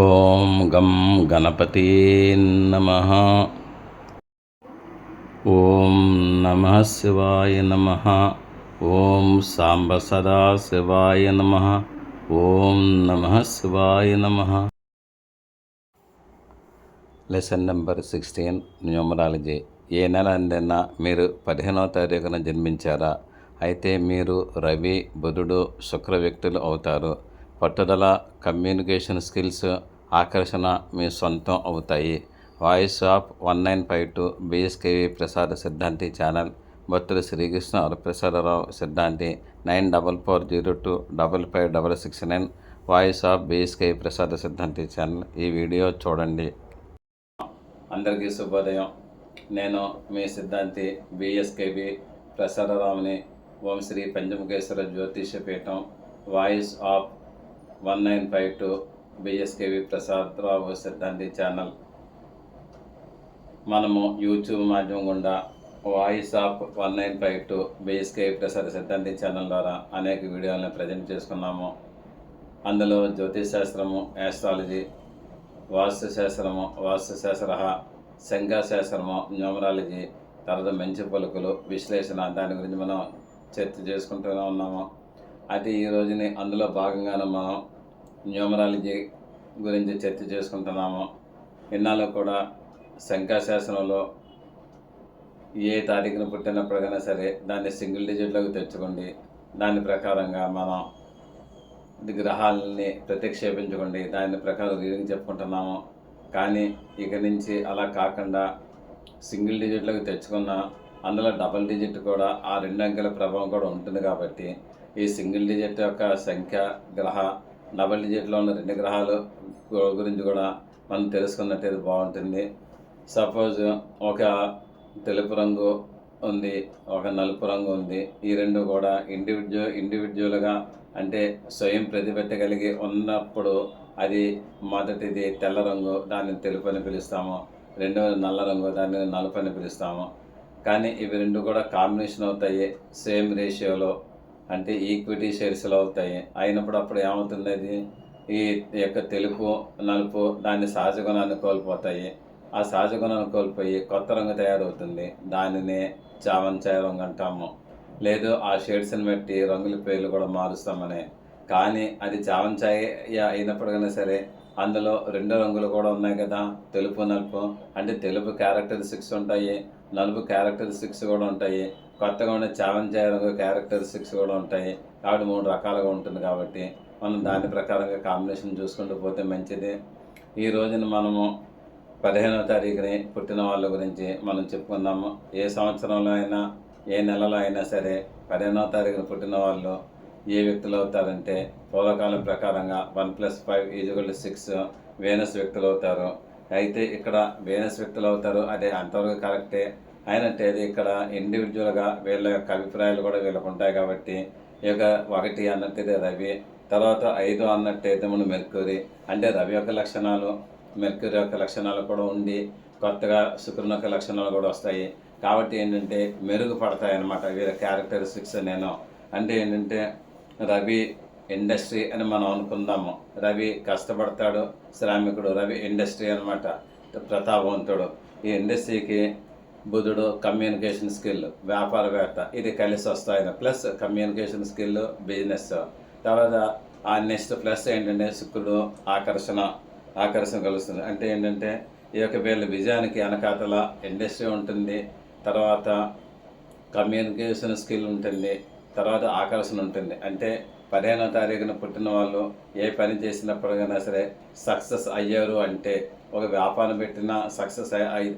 ఓం గం గణపతి నమ. ఓం నమ శివాయ నమ. ఓం సాంబ సదా శివాయ నమ. ఓం నమ శివాయ నమ. Lesson number sixteen numerology. ఏ నెల అందినా మీరు పదిహేనవ తారీఖున జన్మించారా? అయితే మీరు రవి బుధుడు శుక్ర వ్యక్తులు అవుతారు. పట్టుదల కమ్యూనికేషన్ స్కిల్స్ ఆకర్షణ మీ సొంతం అవుతాయి. Voice of one nine five two BSKV Prasada Siddhanti channel. భక్తులు Srikrishna Varaprasadarao Siddhanti. Nine double four zero two double five double six nine. Voice of BSKV Prasada Siddhanti channel. ఈ video చూడండి. అందరికీ శుభోదయం. నేను మీ సిద్ధాంతి బిఎస్కేబి ప్రసాదరావుని. ఓం Shri Panchamukheshwara Jyotisha Peetham. Voice of one nine five two BSKV Prasadarao Siddhanti channel. మనము YouTube మాధ్యమం గుండా voice of one nine five two BSK Prasad Siddhanti channel ద్వారా అనేక వీడియోలను ప్రజెంట్ చేసుకున్నాము. అందులో జ్యోతిష్ శాస్త్రము యాస్ట్రాలజీ వాస్తు శాస్త్రము వాస్తు శాస్త్ర శంఖాశాస్త్రము న్యూమరాలజీ తర్వాత మంచి పలుకులు విశ్లేషణ దాని గురించి మనం చర్చ చేసుకుంటూనే ఉన్నాము. అయితే ఈ రోజుని అందులో భాగంగానే మనం న్యూమరాలజీ గురించి చర్చ చేసుకుంటున్నాము. ఇన్నాళ్ళు కూడా శంఖాశాసనంలో ఏ తారీఖున పుట్టినప్పటికైనా సరే దాన్ని సింగిల్ డిజిట్లోకి తెచ్చుకోండి. దాని ప్రకారంగా మనం గ్రహాలని ప్రతిక్షేపించుకోండి. దాని ప్రకారం రీడింగ్ చెప్పుకుంటున్నాము. కానీ ఇక నుంచి అలా కాకుండా సింగిల్ డిజిట్లోకి తెచ్చుకున్న అందులో డబల్ డిజిట్ కూడా ఆ రెండు అంకెల ప్రభావం కూడా ఉంటుంది కాబట్టి ఈ సింగిల్ డిజిట్ యొక్క సంఖ్య గ్రహ డబల్ డిజిట్లో ఉన్న రెండు గ్రహాలు గురించి కూడా మనం తెలుసుకున్నట్టయితే బాగుంటుంది. సపోజ్ ఒక తెలుపు రంగు ఉంది ఒక నలుపు రంగు ఉంది. ఈ రెండు కూడా ఇండివిజువల్ ఇండివిజువల్గా అంటే స్వయం ప్రతిపెట్టగలిగి ఉన్నప్పుడు అది మొదటిది తెల్ల రంగు దాన్ని తెలుపు అని పిలుస్తాము. రెండవది నల్ల రంగు దాన్ని నలుపు అని పిలుస్తాము. కానీ ఇవి రెండు కూడా కాంబినేషన్ అవుతాయి సేమ్ రేషియోలో అంటే ఈక్విటీ షేర్స్లో అవుతాయి. అయినప్పుడు అప్పుడు ఏమవుతుంది ఈ యొక్క తెలుపు నలుపు దాని సహజ గుణాన్ని కోల్పోతాయి. ఆ సహజ గుణాన్ని కోల్పోయి కొత్త రంగు తయారవుతుంది. దానినే చామంచాయ రంగు అంటాము. లేదు ఆ షేడ్స్ని బట్టి రంగుల పేర్లు కూడా మారుస్తామని. కానీ అది చామంచాయ అయినప్పటికైనా సరే అందులో రెండు రంగులు కూడా ఉన్నాయి కదా తెలుపు నలుపు. అంటే తెలుపు క్యారెక్టర్ సిక్స్ ఉంటాయి నలుపు క్యారెక్టర్ సిక్స్ కూడా ఉంటాయి. కొత్తగా ఉండే చామంచాయ రంగు క్యారెక్టర్ సిక్స్ కూడా ఉంటాయి. కాబట్టి మూడు రకాలుగా ఉంటుంది కాబట్టి మనం దాని ప్రకారంగా కాంబినేషన్ చూసుకుంటూ పోతే మంచిది. ఈ రోజున మనము పదిహేనవ తారీఖుని పుట్టిన వాళ్ళ గురించి మనం చెప్పుకుందాము. ఏ సంవత్సరంలో అయినా ఏ నెలలో అయినా సరే పదిహేనవ తారీఖున పుట్టిన వాళ్ళు ఏ వ్యక్తులు అవుతారంటే పూర్వకాలం ప్రకారంగా one plus five is equal six Venus వ్యక్తులు అవుతారు. అయితే ఇక్కడ వేనస్ వ్యక్తులు అవుతారు అదే అంతవరకు కరెక్టే. అయినట్టే అది ఇక్కడ ఇండివిజువల్గా వీళ్ళ యొక్క అభిప్రాయాలు కూడా వీళ్ళకు ఉంటాయి కాబట్టి ఈ యొక్క ఒకటి అన్నట్టయితే రవి తర్వాత ఐదు అన్నట్టయితే మనం మెర్క్యూరీ. అంటే రవి యొక్క లక్షణాలు మెర్క్యూరీ యొక్క లక్షణాలు కూడా ఉండి కొత్తగా శుక్రుని యొక్క లక్షణాలు కూడా వస్తాయి. కాబట్టి ఏంటంటే మెరుగుపడతాయి అన్నమాట వీళ్ళ క్యారెక్టరిస్టిక్స్ నేను అంటే ఏంటంటే రవి ఇండస్ట్రీ అని మనం అనుకుందాము. రవి కష్టపడతాడు శ్రామికుడు రవి ఇండస్ట్రీ అనమాట ప్రతాపవంతుడు. ఈ ఇండస్ట్రీకి బుధుడు కమ్యూనికేషన్ స్కిల్ వ్యాపారవేత్త. ఇది కలిసి వస్తాయి. Plus communication skill business. తర్వాత ఆ నెక్స్ట్ ప్లస్ ఏంటంటే శుక్రుడు ఆకర్షణ ఆకర్షణ కలుస్తుంది. అంటే ఏంటంటే ఈ యొక్క వీళ్ళ విజయానికి వెనకాతల ఇండస్ట్రీ ఉంటుంది. తర్వాత కమ్యూనికేషన్ స్కిల్ ఉంటుంది. తర్వాత ఆకర్షణ ఉంటుంది. అంటే పదిహేనో తారీఖున పుట్టిన వాళ్ళు ఏ పని చేసినప్పటికైనా సరే సక్సెస్ అయ్యారు అంటే ఒక వ్యాపారం పెట్టినా సక్సెస్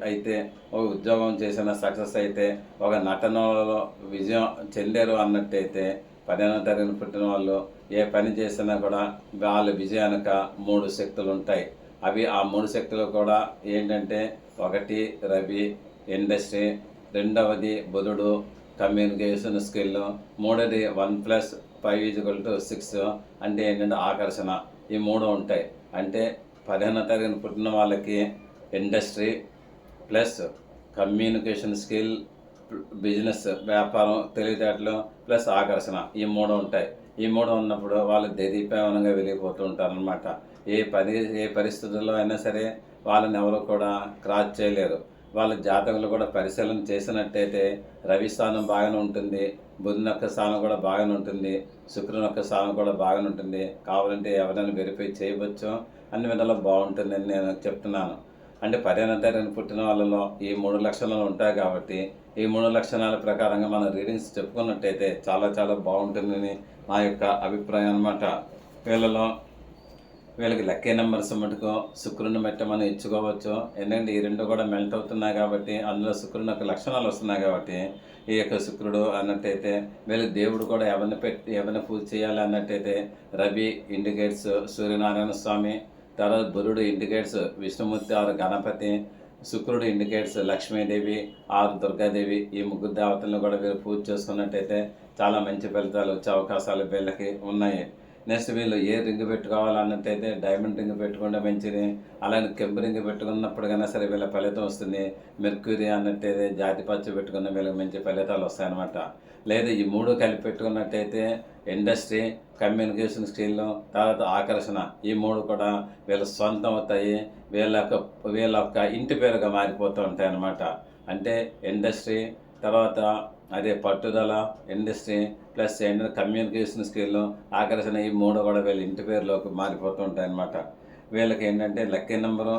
అయితే ఒక ఉద్యోగం చేసిన సక్సెస్ అయితే ఒక నటనలో విజయం చెందారు అన్నట్టయితే పదిహేనో తారీఖున పుట్టిన వాళ్ళు ఏ పని చేసినా కూడా వాళ్ళ విజయానిక మూడు శక్తులు ఉంటాయి. అవి ఆ మూడు శక్తులు కూడా ఏంటంటే ఒకటి రవి ఇండస్ట్రీ రెండవది బుధుడు కమ్యూనికేషన్ స్కిల్ మూడోది one plus five equal to six అంటే ఏంటంటే ఆకర్షణ. ఈ మూడు ఉంటాయి. అంటే పదిహేనో తరగతి పుట్టిన వాళ్ళకి industry plus communication skill business వ్యాపారం తెలివితేటలు ప్లస్ ఆకర్షణ ఈ మూడు ఉంటాయి. ఈ మూడు ఉన్నప్పుడు వాళ్ళు దేదీప్యమానంగా వెళ్ళిపోతూ ఉంటారనమాట ఏ పరి ఏ పరిస్థితుల్లో అయినా సరే వాళ్ళని ఎవరు కూడా క్రాస్ చేయలేరు. వాళ్ళ జాతకులు కూడా పరిశీలన చేసినట్టయితే రవి స్థానం బాగానే ఉంటుంది బుధుని యొక్క స్థానం కూడా బాగానే ఉంటుంది శుక్రుని యొక్క స్థానం కూడా బాగానే ఉంటుంది. కావాలంటే ఎవరైనా వెరిఫై చేయవచ్చు. అన్ని విధాలు బాగుంటుందని నేను చెప్తున్నాను. అంటే పర్యావరణ పుట్టిన వాళ్ళలో ఈ మూడు లక్షణాలు ఉంటాయి కాబట్టి ఈ మూడు లక్షణాల ప్రకారంగా మనం రీడింగ్స్ చెప్పుకున్నట్టయితే చాలా చాలా బాగుంటుందని నా యొక్క అభిప్రాయం అన్నమాట. వీళ్ళలో వీళ్ళకి లక్కీ నెంబర్స్ మటుకు శుక్రుని మెట్ట మనం ఇచ్చుకోవచ్చు. ఎందుకంటే ఈ రెండు కూడా మెల్ట్ అవుతున్నాయి కాబట్టి అందులో శుక్రుని యొక్క లక్షణాలు వస్తున్నాయి కాబట్టి ఈ యొక్క శుక్రుడు అన్నట్టయితే వీళ్ళకి దేవుడు కూడా ఎవరిని పెట్టి ఎవరిని పూజ చేయాలి అన్నట్టయితే రవి ఇండికేట్స్ సూర్యనారాయణ స్వామి తర్వాత బురుడు ఇండికేట్స్ విష్ణుమూర్తి ఆరు గణపతి శుక్రుడు ఇండికేట్స్ లక్ష్మీదేవి ఆరు దుర్గాదేవి ఈ ముగ్గురు దేవతలను కూడా వీళ్ళు పూజ చేసుకున్నట్టయితే చాలా మంచి ఫలితాలు వచ్చే అవకాశాలు వీళ్ళకి ఉన్నాయి. నెక్స్ట్ వీళ్ళు ఏ రింగ్ పెట్టుకోవాలన్నట్టయితే డైమండ్ రింగ్ పెట్టుకుంటే మంచిది. అలాగే కెంపు రింగ్ పెట్టుకున్నప్పుడు కన్నా సరే వీళ్ళ ఫలితం వస్తుంది. మెర్క్యూరీ అన్నట్టయితే జాతి పచ్చ పెట్టుకున్న వీళ్ళకి మంచి ఫలితాలు వస్తాయన్నమాట. లేదా ఈ మూడు కలిపి పెట్టుకున్నట్టయితే ఇండస్ట్రీ కమ్యూనికేషన్ స్కిల్ తర్వాత ఆకర్షణ. ఈ మూడు కూడా వీళ్ళ సొంతం అవుతాయి. వీళ్ళ యొక్క వీళ్ళ యొక్క ఇంటి పేరుగా మారిపోతూ ఉంటాయి అన్నమాట అంటే ఇండస్ట్రీ తర్వాత అదే పట్టుదల ఇండస్ట్రీ ప్లస్ ఏంటంటే కమ్యూనికేషన్ స్కిల్ ఆకర్షణ ఈ మూడు కూడా వీళ్ళ ఇంటి పేరులోకి మారిపోతూ ఉంటాయి అన్నమాట వీళ్ళకి ఏంటంటే లక్కీ నెంబరు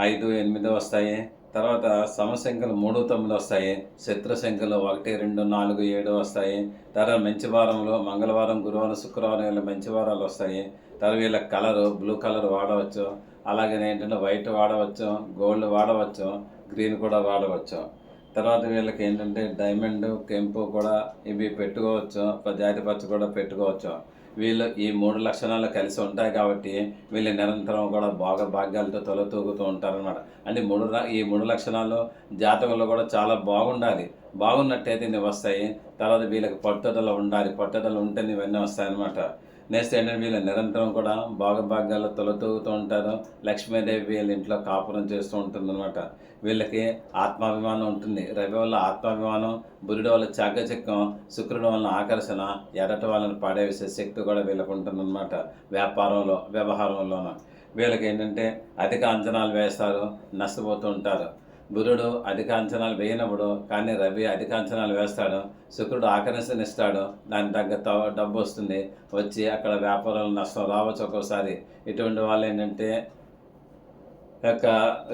ఐదు ఎనిమిది వస్తాయి. తర్వాత సమసంఖ్యలు మూడు తొమ్మిది వస్తాయి. శత్రు సంఖ్యలు ఒకటి రెండు నాలుగు ఏడు వస్తాయి. తర్వాత మంచి వారంలో మంగళవారం గురువారం శుక్రవారం వీళ్ళ మంచి వారాలు వస్తాయి. తర్వాత వీళ్ళ కలరు బ్లూ కలర్ వాడవచ్చు. అలాగే ఏంటంటే వైట్ వాడవచ్చు గోల్డ్ వాడవచ్చు గ్రీన్ కూడా వాడవచ్చు. తర్వాత వీళ్ళకి ఏంటంటే డైమండ్ కెంపు కూడా ఇవి పెట్టుకోవచ్చు జాతి పచ్చ కూడా పెట్టుకోవచ్చు. వీళ్ళు ఈ మూడు లక్షణాలు కలిసి ఉంటాయి కాబట్టి వీళ్ళు నిరంతరం కూడా బాగా భాగ్యాలతో తొలతూగుతూ ఉంటారనమాట అంటే మూడు ఈ మూడు లక్షణాలు జాతకంలో కూడా చాలా బాగుండాలి. బాగున్నట్టయితే ఇన్ని వస్తాయి తర్వాత వీళ్ళకి పట్టుదల ఉండాలి పట్టుదల ఉంటేనే ఇవన్నీ వస్తాయన్నమాట. నెక్స్ట్ ఏంటంటే వీళ్ళు నిరంతరం కూడా భాగభాగాల్లో తొలతూగుతూ ఉంటారు. లక్ష్మీదేవి వీళ్ళ ఇంట్లో కాపురం చేస్తూ ఉంటుందన్నమాట. వీళ్ళకి ఆత్మాభిమానం ఉంటుంది. రవి వల్ల ఆత్మాభిమానం బురుడు వల్ల చాకచక్యం శుక్రుడు వల్ల ఆకర్షణ ఎర్రటి వాళ్ళని పాడేసే శక్తి కూడా వీళ్ళకు ఉంటుందన్నమాట వ్యాపారంలో వ్యవహారంలోనూ. వీళ్ళకి ఏంటంటే అధిక అంచనాలు వేస్తారు నష్టపోతూ ఉంటారు. బుధుడు అధిక అంచనాలు వేయనప్పుడు కానీ రవి అధిక అంచనాలు వేస్తాడు శుక్రుడు ఆకర్షణిస్తాడు దాని తగ్గ డబ్బు వస్తుంది వచ్చి అక్కడ వ్యాపారాలు నష్టం రావచ్చు ఒక్కోసారి. ఇటువంటి వాళ్ళు ఏంటంటే యొక్క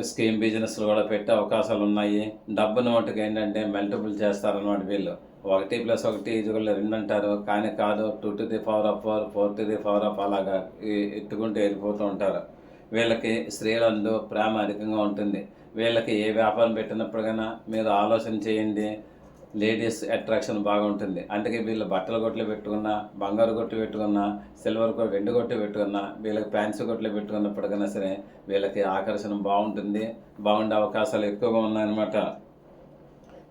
స్కీమ్ బిజినెస్లు కూడా పెట్టే అవకాశాలు ఉన్నాయి. డబ్బును మటుకు ఏంటంటే మల్టిపుల్ చేస్తారన్నమాట వీళ్ళు. ఒకటి ప్లస్ ఒకటి ఈజుగల్ రెండు అంటారు. కానీ కాదు two to the power of four four to the power of అలాగా ఎత్తుకుంటూ వెళ్ళిపోతూ ఉంటారు. వీళ్ళకి స్త్రీలందు ప్రేమ అధికంగా ఉంటుంది. వీళ్ళకి ఏ వ్యాపారం పెట్టినప్పుడు కన్నా మీరు ఆలోచన చేయండి. లేడీస్ అట్రాక్షన్ బాగుంటుంది. అందుకే వీళ్ళు బట్టల కొట్లు పెట్టుకున్నా బంగారు కొట్టు పెట్టుకున్నా సిల్వర్ కొట్టు వెండి కొట్టు పెట్టుకున్నా వీళ్ళకి ప్యాంట్స్ కొట్లు పెట్టుకున్నప్పటికైనా సరే వీళ్ళకి ఆకర్షణ బాగుంటుంది. బాగుండే అవకాశాలు ఎక్కువగా ఉన్నాయన్నమాట.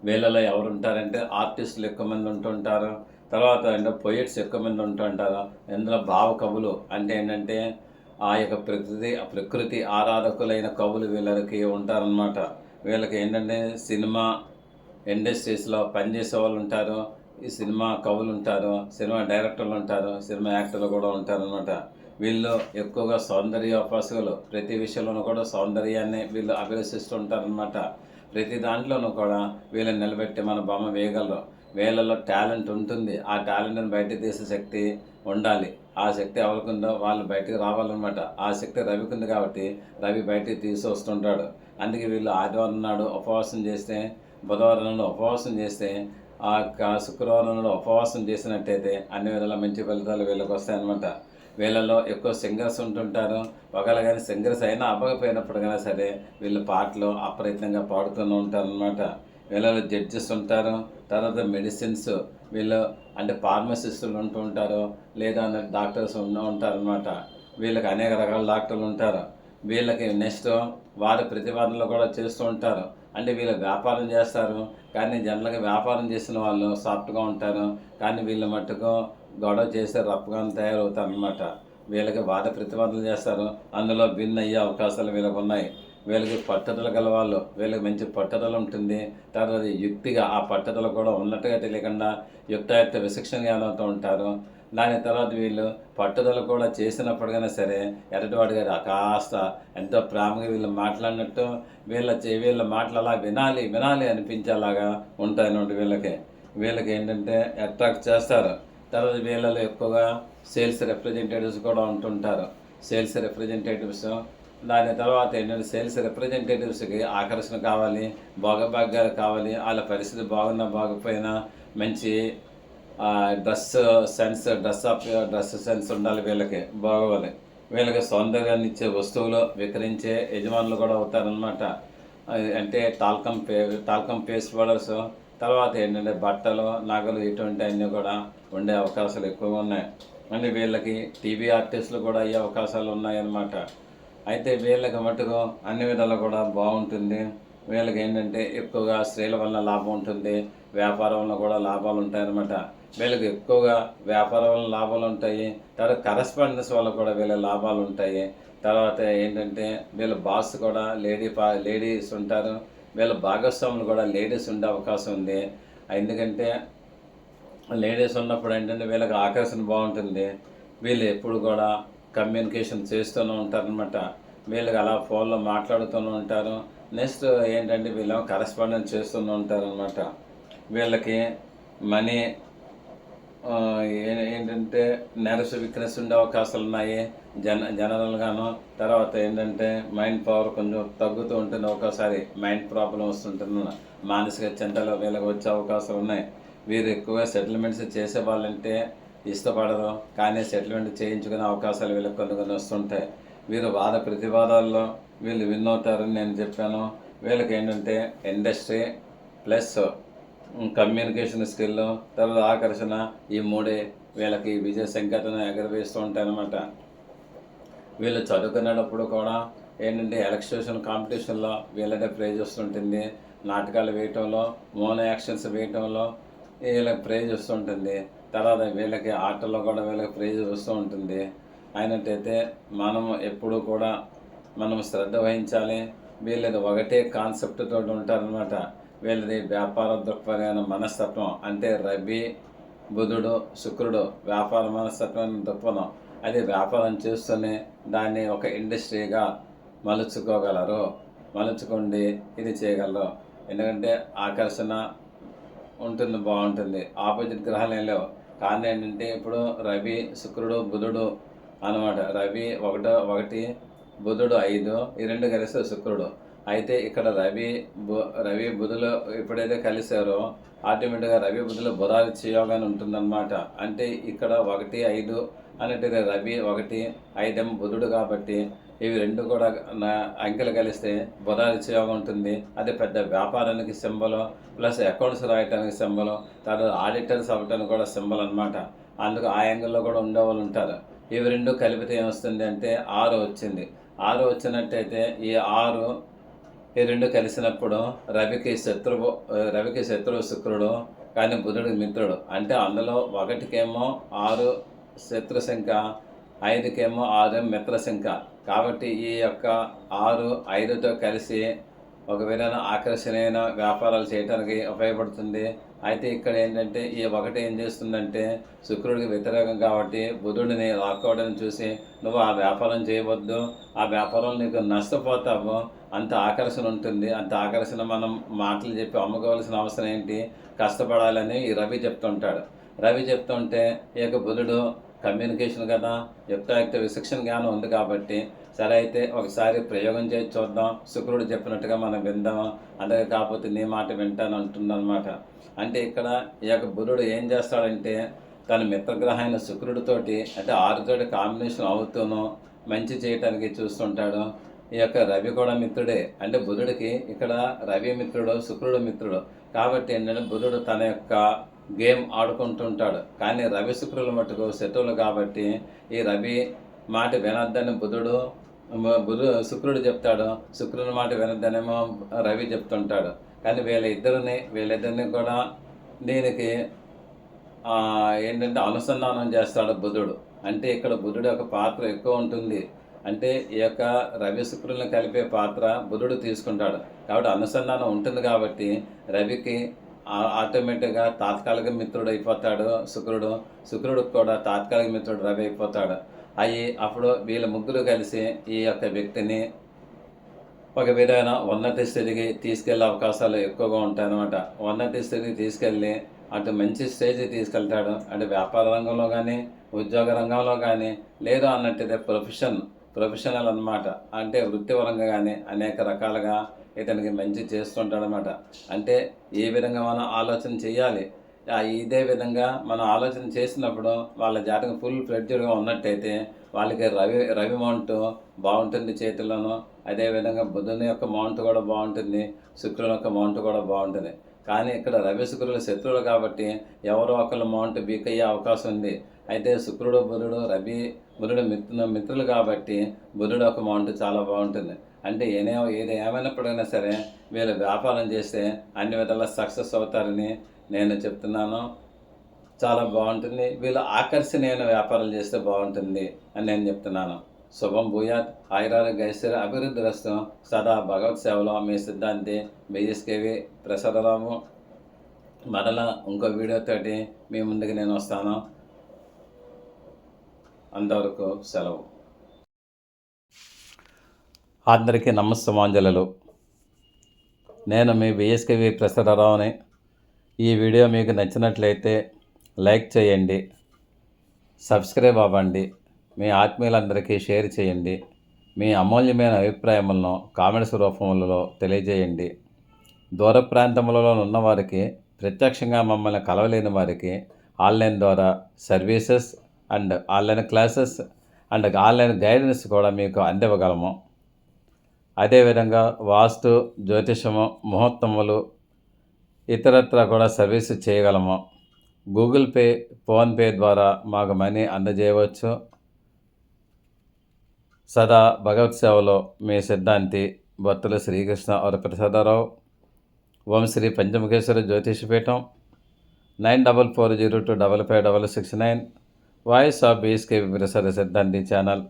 వీళ్ళలో ఎవరు ఉంటారంటే ఆర్టిస్టులు ఎక్కువ మంది ఉంటుంటారు. తర్వాత అంటే పొయిట్స్ ఎక్కువ మంది ఉంటుంటారు. ఇందులో భావ కవులు అంటే ఏంటంటే ఆ యొక్క ప్రకృతి ఆ ప్రకృతి ఆరాధకులైన కవులు వీళ్ళకి ఉంటారనమాట వీళ్ళకి ఏంటంటే సినిమా ఇండస్ట్రీస్లో పనిచేసే వాళ్ళు ఉంటారు ఈ సినిమా కవులు ఉంటారు సినిమా డైరెక్టర్లు ఉంటారు సినిమా యాక్టర్లు కూడా ఉంటారు అనమాట వీళ్ళు ఎక్కువగా సౌందర్య ఉపాసకులు ప్రతి విషయంలోనూ కూడా సౌందర్యాన్ని వీళ్ళు అభిలషిస్తూ ఉంటారనమాట ప్రతి దాంట్లోనూ కూడా వీళ్ళని నిలబెట్టి మన బొమ్మ వేయగలరు. వీళ్ళలో టాలెంట్ ఉంటుంది. ఆ టాలెంట్ని బయట తీసే శక్తి ఉండాలి. ఆ శక్తి ఎవరికుందో వాళ్ళు బయటకు రావాలన్నమాట. ఆ శక్తి రవికి ఉంది కాబట్టి రవి బయటికి తీసుకొస్తుంటాడు అందుకే వీళ్ళు ఆదివారం నాడు ఉపవాసం చేస్తే బుధవారం నాడు ఉపవాసం చేస్తే ఆ యొక్క శుక్రవారం నాడు ఉపవాసం చేసినట్టయితే అన్ని విధాల మంచి ఫలితాలు వీళ్ళకి వస్తాయన్నమాట. వీళ్ళలో ఎక్కువ సింగర్స్ ఉంటుంటారు. ఒకవేళ కానీ సింగర్స్ అయినా అవ్వకపోయినప్పటికైనా సరే వీళ్ళు పాటలు అప్రయత్నంగా పాడుతూనే ఉంటారనమాట వీళ్ళలో జడ్జెస్ ఉంటారు. తర్వాత మెడిసిన్స్ వీళ్ళు అంటే ఫార్మసిస్టులు ఉంటూ ఉంటారు లేదా డాక్టర్స్ ఉంటారు అనమాట వీళ్ళకి అనేక రకాల డాక్టర్లు ఉంటారు. వీళ్ళకి నెక్స్ట్ వారి ప్రతిపాదనలు కూడా చేస్తూ ఉంటారు. అంటే వీళ్ళు వ్యాపారం చేస్తారు కానీ జనరల్గా వ్యాపారం చేసిన వాళ్ళు సాఫ్ట్గా ఉంటారు కానీ వీళ్ళు మట్టుకు గొడవ చేస్తే రఫ్గా తయారవుతారు అనమాట వీళ్ళకి వాద ప్రతిపాదనలు చేస్తారు అందులో భిన్న అయ్యే అవకాశాలు వీళ్ళకు ఉన్నాయి. వీళ్ళకి పట్టుదల గలవాళ్ళు వీళ్ళకి మంచి పట్టుదల ఉంటుంది. తర్వాత యుక్తిగా ఆ పట్టుదల కూడా ఉన్నట్టుగా తెలియకుండా యుక్తాయుక్త విశిక్షణ జ్ఞానంతో ఉంటారు. దాని తర్వాత వీళ్ళు పట్టుదల కూడా చేసినప్పటికైనా సరే ఎరటివాడి గారు కాస్త ఎంతో ప్రేమగా వీళ్ళు మాట్లాడినట్టు వీళ్ళ చే- వీళ్ళ మాటలు అలా వినాలి వినాలి అనిపించేలాగా ఉంటాయన్నమాట వీళ్ళకి. వీళ్ళకి ఏంటంటే అట్రాక్ట్ చేస్తారు. తర్వాత వీళ్ళలో ఎక్కువగా సేల్స్ రిప్రజెంటేటివ్స్ కూడా ఉంటుంటారు. సేల్స్ రిప్రజెంటేటివ్స్ దాని తర్వాత ఏంటంటే సేల్స్ రిప్రజెంటేటివ్స్కి ఆకర్షణ కావాలి భోగభాగ్యాలు కావాలి వాళ్ళ పరిస్థితి బాగున్నా బాగపోయినా మంచి dress sense dress up dress sense ఉండాలి వీళ్ళకి బాగోవాలి. వీళ్ళకి సౌందర్యాన్ని ఇచ్చే వస్తువులు విక్రయించే యజమానులు కూడా అవుతారనమాట అంటే టాల్కమ్ పే టాల్కమ్ పేస్ట్ పౌడర్స్ తర్వాత ఏంటంటే బట్టలు నగలు ఇటువంటి అన్నీ కూడా ఉండే అవకాశాలు ఎక్కువగా ఉన్నాయి. అంటే వీళ్ళకి టీవీ ఆర్టిస్టులు కూడా అయ్యే అవకాశాలు ఉన్నాయన్నమాట. అయితే వీళ్ళకి మటుకు అన్ని విధాలు కూడా బాగుంటుంది. వీళ్ళకి ఏంటంటే ఎక్కువగా స్త్రీల వల్ల లాభం ఉంటుంది. వ్యాపారం వల్ల కూడా లాభాలు ఉంటాయన్నమాట. వీళ్ళకి ఎక్కువగా వ్యాపారం వల్ల లాభాలు ఉంటాయి. తర్వాత కరస్పాండెన్స్ వల్ల కూడా వీళ్ళ లాభాలు ఉంటాయి. తర్వాత ఏంటంటే వీళ్ళ బాస్ కూడా లేడీ పా లేడీస్ ఉంటారు. వీళ్ళ భాగస్వాములు కూడా లేడీస్ ఉండే అవకాశం ఉంది. ఎందుకంటే లేడీస్ ఉన్నప్పుడు ఏంటంటే వీళ్ళకి ఆకర్షణ బాగుంటుంది. వీళ్ళు ఎప్పుడు కూడా కమ్యూనికేషన్ చేస్తూనే ఉంటారనమాట వీళ్ళకి అలా ఫోన్లో మాట్లాడుతూనే ఉంటారు. నెక్స్ట్ ఏంటంటే వీళ్ళు కరస్పాండెన్స్ చేస్తూనే ఉంటారనమాట వీళ్ళకి మనీ ఏ- ఏంటంటే నెరస్ వీక్నెస్ ఉండే అవకాశాలు ఉన్నాయి. జన జనరల్గాను. తర్వాత ఏంటంటే మైండ్ పవర్ కొంచెం తగ్గుతూ ఉంటుంది. ఒక్కోసారి మైండ్ ప్రాబ్లం వస్తుంటుంది. మానసిక చింతలు వీళ్ళకి వచ్చే అవకాశాలు ఉన్నాయి. వీరు ఎక్కువగా సెటిల్మెంట్స్ చేసే వాళ్ళంటే ఇష్టపడరు. కానీ సెటిల్మెంట్ చేయించుకునే అవకాశాలు వీళ్ళకి కొన్ని కొన్ని వస్తుంటాయి. వీరు వాద ప్రతివాదాల్లో వీళ్ళు విన్ అవుతారని నేను చెప్పాను. వీళ్ళకి ఏంటంటే ఇండస్ట్రీ ప్లస్ కమ్యూనికేషన్ స్కిల్ తర్వాత ఆకర్షణ ఈ మూడే వీళ్ళకి విజయ సంకేతం ఎగరవేస్తూ ఉంటాయన్నమాట వీళ్ళు చదువుకునేటప్పుడు కూడా ఏంటంటే ఎలక్ట్రేషన్ కాంపిటీషన్లో వీళ్ళనే ప్రైజ్ వస్తుంటుంది. నాటకాలు వేయటంలో మోనో యాక్షన్స్ వేయటంలో వీళ్ళకి ప్రైజ్ వస్తుంటుంది. తర్వాత వీళ్ళకి ఆటల్లో కూడా వీళ్ళకి ప్రైజ్ వస్తూ ఉంటుంది. అయినట్టయితే మనం ఎప్పుడు కూడా మనం శ్రద్ధ వహించాలి. వీళ్ళది ఒకటే కాన్సెప్ట్ తోటి ఉంటారనమాట వీళ్ళది వ్యాపార దృక్పథమైన మనస్తత్వం. అంటే రవి బుధుడు శుక్రుడు వ్యాపార మనస్తత్వం దృక్పథం. అది వ్యాపారం చేస్తూనే దాన్ని ఒక ఇండస్ట్రీగా మలుచుకోగలరు. మలుచుకోండి ఇది చేయగలరు. ఎందుకంటే ఆకర్షణ ఉంటుంది బాగుంటుంది. ఆపోజిట్ గ్రహాలు కారణం కానీ ఏంటంటే ఇప్పుడు రవి శుక్రుడు బుధుడు అన్నమాట. రవి ఒకటో ఒకటి బుధుడు ఐదు ఈ రెండు కలిసి శుక్రుడు. అయితే ఇక్కడ రవి బు రవి బుధులు ఎప్పుడైతే కలిశారో ఆటోమేటిక్గా రవి బుధులు బుధాదిత్య యోగాన్ని ఉంటుందన్నమాట. అంటే ఇక్కడ ఒకటి ఐదు అన్నట్టు రవి ఒకటి ఐదేమో బుధుడు కాబట్టి ఇవి రెండు కూడా నా అంకెలు కలిస్తే బుధాదిత్య ఉంటుంది. అది పెద్ద వ్యాపారానికి సింబలం ప్లస్ అకౌంట్స్ రాయటానికి సింబలం తర్వాత ఆడిటర్స్ అవ్వటానికి కూడా సింబల్ అనమాట అందుకు ఆ యాంగిల్లో కూడా ఉండేవాళ్ళు ఉంటారు. ఇవి రెండు కలిపితే ఏమొస్తుంది అంటే ఆరు వచ్చింది. ఆరు వచ్చినట్టయితే ఈ ఆరు ఈ రెండు కలిసినప్పుడు రవికి శత్రువు రవికి శత్రువు శుక్రుడు కానీ బుధుడికి మిత్రుడు. అంటే అందులో ఒకటికేమో ఆరు శత్రు సంఖ్య ఐదుకేమో ఆరు మిత్ర సంఖ్య కాబట్టి ఈ యొక్క ఆరు ఐదుతో కలిసి ఒక విధమైన ఆకర్షణీయమైన వ్యాపారాలు చేయడానికి ఉపయోగపడుతుంది. అయితే ఇక్కడ ఏంటంటే ఈ ఒకటి ఏం చేస్తుందంటే శుక్రుడికి వ్యతిరేకం కాబట్టి బుధుడిని లాక్కోవడం చూసి నువ్వు ఆ వ్యాపారం చేయవద్దు. ఆ వ్యాపారంలో నీకు నష్టపోతావు. అంత ఆకర్షణ ఉంటుంది. అంత ఆకర్షణ మనం మాటలు చెప్పి అమ్ముకోవాల్సిన అవసరం ఏంటి? కష్టపడాలని ఈ రవి చెప్తుంటాడు. రవి చెప్తుంటే ఈ యొక్క బుధుడు కమ్యూనికేషన్ కదా యుక్తాయుక్త విశిక్షణ జ్ఞానం ఉంది కాబట్టి సరే అయితే ఒకసారి ప్రయోగం చేసి చూద్దాం. శుక్రుడు చెప్పినట్టుగా మనం విందాం. అలాగే కాకపోతే నీ మాట వింటాను అంటుందన్నమాట. అంటే ఇక్కడ ఈ యొక్క బుధుడు ఏం చేస్తాడంటే తన మిత్రగ్రహమైన శుక్రుడితోటి అంటే ఆరుతోటి కాంబినేషన్ అవుతూను మంచి చేయటానికి చూస్తుంటాడు. ఈ యొక్క రవి కూడా మిత్రుడే. అంటే బుధుడికి ఇక్కడ రవి మిత్రుడు శుక్రుడు మిత్రుడు. కాబట్టి ఏంటంటే బుధుడు తన యొక్క గేమ్ ఆడుకుంటుంటాడు. కానీ రవి శుక్రుల మటుకు శత్రువులు కాబట్టి ఈ రవి మాట వినొద్దని బుధుడు బుధు శుక్రుడు చెప్తాడు. శుక్రుని మాట వినొద్దనేమో రవి చెప్తుంటాడు. కానీ వీళ్ళ ఇద్దరిని వీళ్ళిద్దరిని కూడా దీనికి ఏంటంటే అనుసంధానం చేస్తాడు బుధుడు. అంటే ఇక్కడ బుధుడు యొక్క పాత్ర ఎక్కువ ఉంటుంది. అంటే ఈ యొక్క రవి శుక్రులను కలిపే పాత్ర బుధుడు తీసుకుంటాడు. కాబట్టి అనుసంధానం ఉంటుంది కాబట్టి రవికి ఆటోమేటిక్గా తాత్కాలిక మిత్రుడు అయిపోతాడు శుక్రుడు. శుక్రుడు కూడా తాత్కాలిక మిత్రుడు రవి అయిపోతాడు. అయ్యి అప్పుడు వీళ్ళ ముగ్గురు కలిసి ఈ యొక్క వ్యక్తిని ఒక విధమైన ఉన్నత స్థితికి తీసుకెళ్ళే అవకాశాలు ఎక్కువగా ఉంటాయన్నమాట. ఉన్నత స్థితికి తీసుకెళ్ళి అటు మంచి స్టేజ్కి తీసుకెళ్తాడు. అంటే వ్యాపార రంగంలో కానీ ఉద్యోగ రంగంలో కానీ లేదు అన్నట్టయితే ప్రొఫెషన్ ప్రొఫెషనల్ అన్నమాట అంటే వృత్తిపరంగా కానీ అనేక రకాలుగా ఇతనికి మంచి చేస్తుంటాడనమాట అంటే ఏ విధంగా మనం ఆలోచన చేయాలి? ఇదే విధంగా మనం ఆలోచన చేసినప్పుడు వాళ్ళ జాతకం ఫుల్ ఫ్లెడ్జ్డ్గా ఉన్నట్టయితే వాళ్ళకి రవి రవి మౌంట్ బాగుంటుంది చేతుల్లోనూ. అదేవిధంగా బుధుని యొక్క మౌంట్ కూడా బాగుంటుంది. శుక్రుని యొక్క మౌంట్ కూడా బాగుంటుంది. కానీ ఇక్కడ రవి శుక్రులు శత్రువులు కాబట్టి ఎవరో ఒకళ్ళు మౌంట్ బీక్ అయ్యే అవకాశం ఉంది. అయితే శుక్రుడు బుధుడు రవి బుధుడు మిత్రు మిత్రులు కాబట్టి బుధుడు ఒక మౌంట్ చాలా బాగుంటుంది. అంటే ఏనే ఏది ఏమైనప్పుడైనా సరే వీళ్ళు వ్యాపారం చేస్తే అన్ని విధాలా సక్సెస్ అవుతారని నేను చెప్తున్నాను. చాలా బాగుంటుంది. వీళ్ళు ఆకర్షణీయమైన వ్యాపారం చేస్తే బాగుంటుంది అని నేను చెప్తున్నాను. శుభం భూయాత్. ఆయురారోగ్య ఐశ్వర్య అభివృద్ధి రస్తం సదా భగవత్ సేవలో మీ సిద్ధాంతి బిఎస్కేవి ప్రసాదరాము మరలా ఇంకో వీడియోతోటి మీ ముందుకు నేను వస్తాను. అంతవరకు సెలవు. అందరికీ నమస్తమాంజలు నేను మీ విఎస్కేవి ప్రసరరావుని ఈ వీడియో మీకు నచ్చినట్లయితే లైక్ చేయండి సబ్స్క్రైబ్ అవ్వండి మీ ఆత్మీయులందరికీ షేర్ చేయండి మీ అమూల్యమైన అభిప్రాయములను కామెంట్స్ రూపంలో తెలియజేయండి. దూర ప్రాంతములలో ఉన్నవారికి ప్రత్యక్షంగా మమ్మల్ని కలవలేని వారికి ఆన్లైన్ ద్వారా services and online classes and online guidance కూడా మీకు అందివ్వగలము. అదేవిధంగా వాస్తు జ్యోతిషము ముహూర్తములు ఇతరత్ర కూడా సర్వీస్ చేయగలము. గూగుల్ పే ఫోన్పే ద్వారా మాకు మనీ అందజేయవచ్చు. సదా భగవత్ సేవలో మీ సిద్ధాంతి భక్తులు శ్రీకృష్ణ వరప్రసాదరావు ఓం Shri Panchamukheshwara Jyotishapeetham nine double four zero two double five double six nine. Voice of BSK Prasada Siddhanti channel.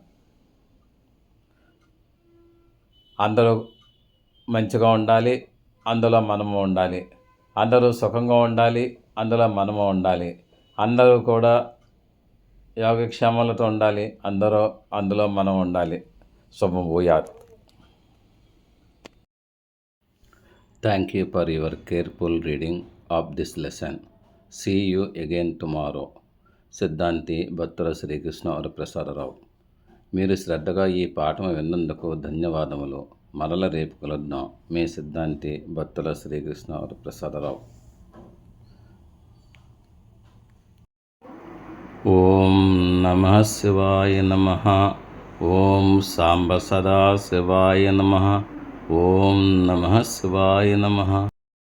అందరూ మంచిగా ఉండాలి అందులో మనము ఉండాలి. అందరూ సుఖంగా ఉండాలి అందులో మనము ఉండాలి. అందరూ కూడా యోగక్షేమాలతో ఉండాలి అందరూ అందులో మనం ఉండాలి. శుభభూయాత్ thank you for your careful reading of this lesson see you again tomorrow Siddhanti Bhaktula Srikrishna Varaprasadarao మీరు శ్రద్ధగా ఈ పాఠం విన్నందుకు ధన్యవాదములు. మరల రేపు కలుద్దాం. మీ సిద్ధాంతి భక్తుల శ్రీకృష్ణ వరప్రసాదరావు ఓం నమ శివాయ నమ. ఓం సాంబ సదా శివాయ నమ. ఓం నమ శివాయ నమ.